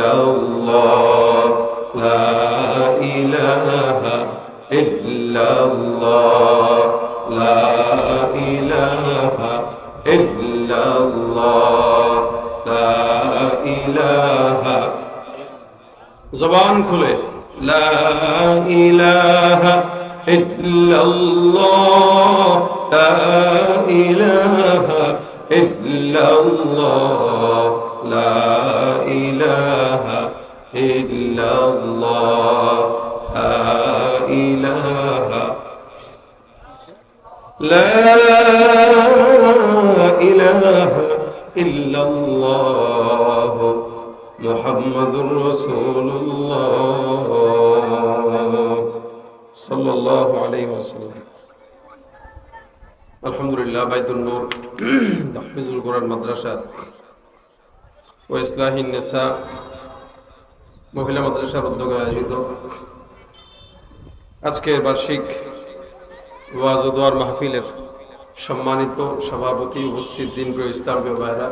إلا الله. لا الله. لا الله. لا زبان খুলে لا إله إلا الله. لا إله إلا الله. لا إله إلا الله محمد رسول الله صلى الله عليه وسلم আলহামদুলিল্লাহ বাইতুল নূর তাহফিজুল কোরআন মাদ্রাসা ও ইসলাহী নেসা মহিলা মাদ্রাসার উদ্যোগে আয়োজিত আজকে বার্ষিক ওয়াজ ও দোয়ার মাহফিলের সম্মানিত সভাপতি উপস্থিত দিনপ্রিয় ইসলামীয় ভাইরা,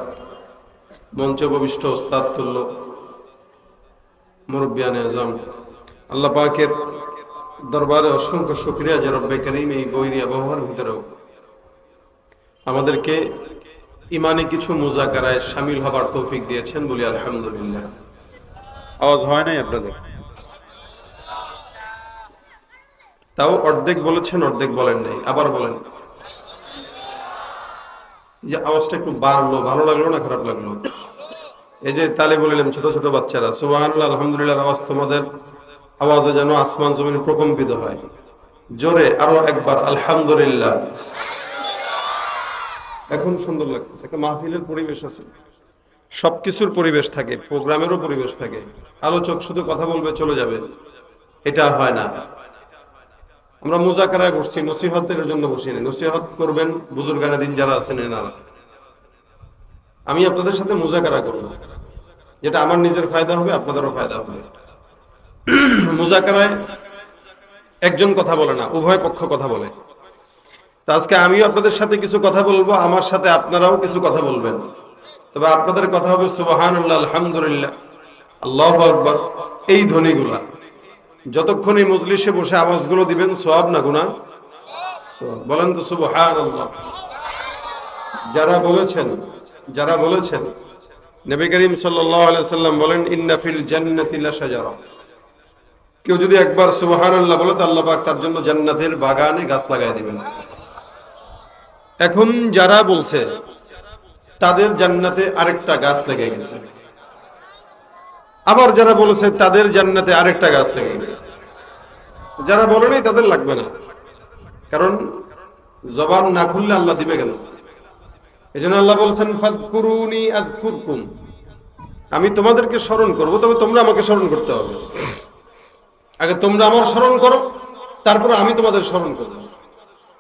মঞ্চ উপবিষ্ট ওস্তাদ তুল্য, মুরব্বিয়ান আজম, আল্লাহ পাকের দরবারে অসংখ্য শুক্রিয়া যে রব্বে করিম এই বৈরী আবহাওয়ার ভিতরেও আমাদেরকে ইমানে কিছু মুজাকারায় সামিল হবার তৌফিক দিয়েছেন বলি আলহামদুলিল্লাহ। আওয়াজ হয় নাই আপনাদের? তাও অর্ধেক বলেছেন, অর্ধেক বলেন নাই, আবার বলেন। যে আওয়াজটা একটু বাড়লো, ভালো লাগল না খারাপ লাগল? এই যে তালে বলিলাম ছোট ছোট বাচ্চারা সুবাহ আলহামদুলিল্লাহ, আওয়াজ তোমাদের আওয়াজে যেন আসমান জমিন প্রকম্পিত হয়। জোরে আরও একবার, আলহামদুলিল্লাহ। এখন সুন্দর লাগতেছে, একটা মাহফিলের পরিবেশ আছে। সবকিছুর পরিবেশ থাকে, প্রোগ্রামেরও পরিবেশ থাকে। আলোচক শুধু কথা বলবে, চলে যাবে। এটা হয় না। আমরা মুজাকারায় বসছি, নসিহতের জন্য বসি না নসিহত করবেন বুজুর্গানা দিন যারা আছেন এনারা। আমি আপনাদের সাথে মুজাকারা করব। যেটা আমার নিজের ফায়দা হবে, আপনাদেরও ফায়দা হবে। মুজাকারায় একজন কথা বলে না, উভয় পক্ষ কথা বলে। তা আজকে আমিও আপনাদের সাথে কিছু কথা বলব, আমার সাথে আপনারাও কিছু কথা বলবেন। তবে আপনাদের কথা হবে সুবাহান আলহামদুলিল্লাহ। আল্লাহ আকবর। এই ধ্বনিগুলা। যতক্ষণ এই মজলিসে বসে আওয়াজগুলো দিবেন সোয়াব না গুনা বলেন তো সুবহান যারা বলেছেন যারা বলেছেন নবী করিম সাল্লাম বলেন ইন্নাফিল জান্নাতিলা কেউ যদি একবার সুবহান আল্লাহ বলে তো আল্লাহ পাক তার জন্য জান্নাতের বাগানে গাছ লাগাই দিবেন। এখন যারা বলছে তাদের জান্নাতে আরেকটা গাছ লেগে গেছে। আবার যারা বলেছে তাদের জান্নাতে আরেকটা গাছ লেগে গেছে। যারা বলে নাই তাদের লাগবে না। কারণ জবান না খুললে আল্লাহ দিবে কেন? এই জন্য আল্লাহ বলছেন, ফাদকুরুনি আদকুরকুম আমি তোমাদেরকে স্মরণ করব, তবে তোমরা আমাকে স্মরণ করতে হবে। আগে তোমরা আমার স্মরণ করো, তারপর আমি তোমাদের স্মরণ করব।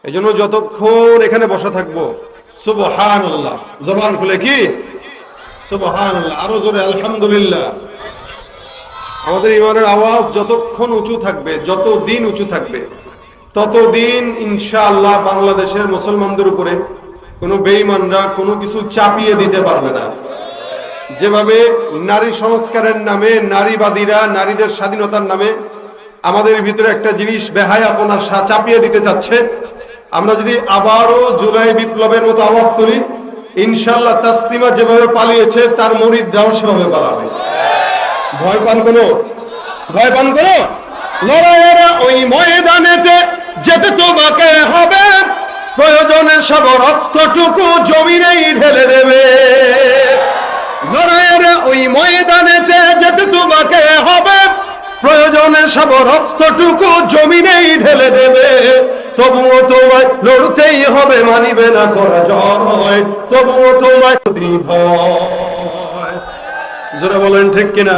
এই জন্য যতক্ষণ এখানে বসা থাকব সুবহান আল্লাহ জবান খুলে কি? সুবহান আল্লাহ আরও জোরে আলহামদুলিল্লাহ। আমাদের ইমানের আওয়াজ যতক্ষণ উঁচু থাকবে যত দিন উঁচু থাকবে, ততদিন ইনশাআল্লাহ বাংলাদেশের মুসলমানদের উপরে কোনো বেঈমানরা কোনো কিছু চাপিয়ে দিতে পারবে না। যেভাবে নারী সংস্কারের নামে নারীবাদীরা নারীদের স্বাধীনতার নামে আমাদের ভিতরে একটা জিনিস বেহায়াপনা চাপিয়ে দিতে চাচ্ছে, আমরা যদি আবারও জুলাই বিপ্লবের মতো আওয়াজ তুলি ইনশাল্লাহ তাসলিমা যেভাবে পালিয়েছে, তার মরিদরাও সেভাবে পালাবে। ভয় পান কোনো? ভয় পান কোনো? লড়াইয়ের ওই ময়দানেতে যেতে তোমাকে হবে। প্রয়োজনে সব রক্তটুকু জমিনেই ঢেলে দেবে। লড়াইয়ের ওই ময়দানেতে যেতে তোমাকে হবে। প্রয়োজনে সব রক্তটুকু জমিনেই ঢেলে দেবে। তবুও তোমায় লড়তেই হবে, মানিবে না করা জয়। তবুও তোমায় ভয় জোরে বলেন ঠিক কিনা?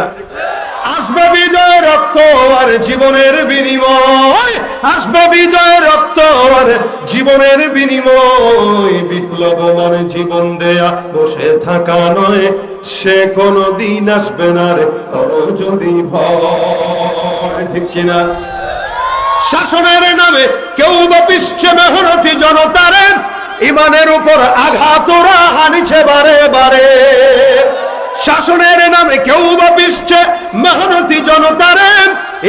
আসবে বিজয় রক্ত আর জীবনের বিনিময়। আসবে বিজয় রক্ত আর জীবনের বিনিময়। বিপ্লব মানে জীবন দেয়া বসে থাকা নয়, সে কোনো দিন আসবে না রে যদি ভয়। ঠিক কিনা? শাসনের নামে কেউ বা পিসছে মেহনতি জনতারে, ইমানের উপর আঘাত ওরা হানিছে বারে বারে। শাসনের নামে কেউ বা পিসছে মেহনতি জনতারে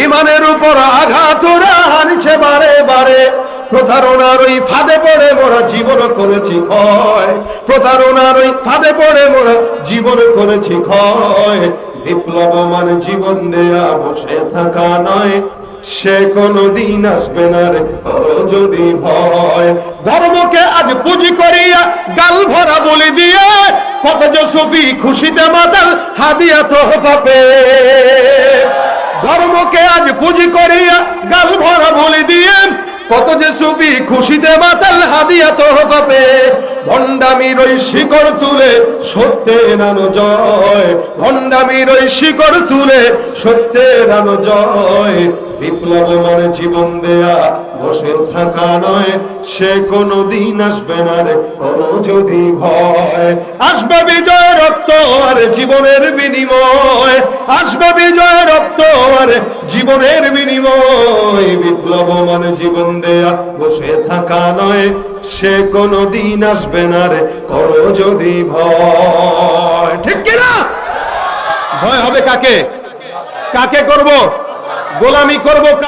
ইমানের উপর আঘাত হানছে বারে বারে। প্রতারণার ওই ফাঁদে পড়ে মোরা জীবন করেছি ক্ষয়। প্রতারণার ওই ফাঁদে পড়ে মোরা জীবন করেছি ক্ষয়। বিপ্লব মানে জীবন দেয়া বসে থাকা নয়। সে কোনো দিন আসবে না রে। যদি ভয়, ধর্মকে আজ পুঁজি করিয়া গাল ভরা বলি দিয়ে কত যে সুফি খুশিতে মাতাল হাদিয়া তো পাবে ধর্মকে আজ পুঁজি করিয়া গাল ভরা বলি দিয়ে কত যে সুফি খুশিতে মাতাল হাদিয়া তো পাবে ভণ্ডামির ওই শিকড় তুলে সত্যের আনো জয়। ভণ্ডামির ওই শিকড় তুলে সত্যের আনো জয়। বিপ্লব মানে জীবন দেয়া, বসে থাকা নয়, সে কোনো দিন আসবে না রে। যদি ভয়, আসবে বিজয় রক্ত আর জীবনের বিনিময়। আসবে বিজয় রক্ত আর জীবনের বিনিময়। বিপ্লব মানে জীবন দেয়া, বসে থাকা নয়, সে কোনো দিন আসবে না রে। করো যদি ভয়, ঠিক কিনা? ভয় হবে কাকে? কাকে করব? গোলামি করব